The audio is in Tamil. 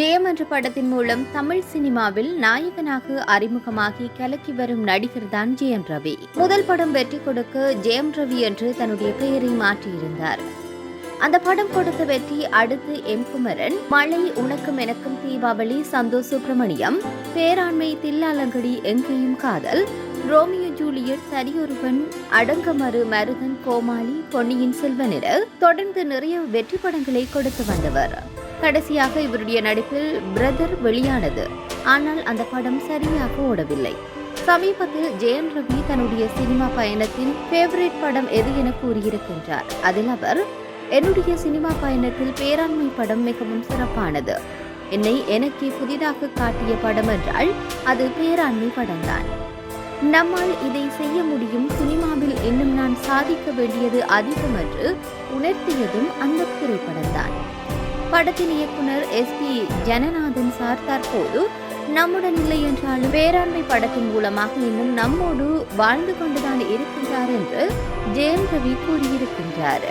ஜெயம் என்ற படத்தின் மூலம் தமிழ் சினிமாவில் நாயகனாக அறிமுகமாகி கலக்கி வரும் நடிகர் தான் ஜெயம் ரவி. முதல் படம் வெற்றி கொடுக்க ஜெயம் ரவி என்று தன்னுடைய பெயரை மாற்றியிருந்தார். அந்த படம் கொடுத்த வெற்றி அடுத்து எம் குமரன் மழை உனக்கும் எனக்கும் தீபாவளி சந்தோஷ் சுப்பிரமணியம் பேராண்மை தில்லாலங்கடி எங்கேயும் காதல் ரோமியோ ஜூலியட் சரியொருவன் அடங்கமறு மருதன் கோமாளி பொன்னியின் செல்வனிட தொடர்ந்து நிறைய வெற்றி படங்களை கொடுத்து வந்தவர். கடைசியாக இவருடைய நடிப்பில் பிரதர் வெளியானது. ஆனால் அந்த படம் சரியாக ஓடவில்லை. சமீபத்தில் ஜெயன் ரவி தன்னுடைய சினிமா பயணத்தின் ஃபேவரட் படம் எது என கூறியிருக்கின்றார். அதில் அவர் என்னுடைய சினிமா பயணத்தில் பேராண்மை படம் மிகவும் சிறப்பானது. என்னை எனக்கு புதிதாக காட்டிய படம் என்றால் அது பேராண்மை படம்தான். நம்மால் இதை செய்ய முடியும் சினிமாவில் இன்னும் நான் சாதிக்க வேண்டியது அதிகம் என்று உணர்த்தியதும் அந்த திரைப்படம்தான். படத்தின் இயக்குனர் எஸ் பி ஜனநாதன் சார் தற்போது நம்முடன் இல்லை என்றாலும் பேராண்மை படத்தின் மூலமாக இன்னும் நம்மோடு வாழ்ந்து கொண்டுதான் இருக்கின்றார் என்று ஜெயம் ரவி கூறியிருக்கின்றார்.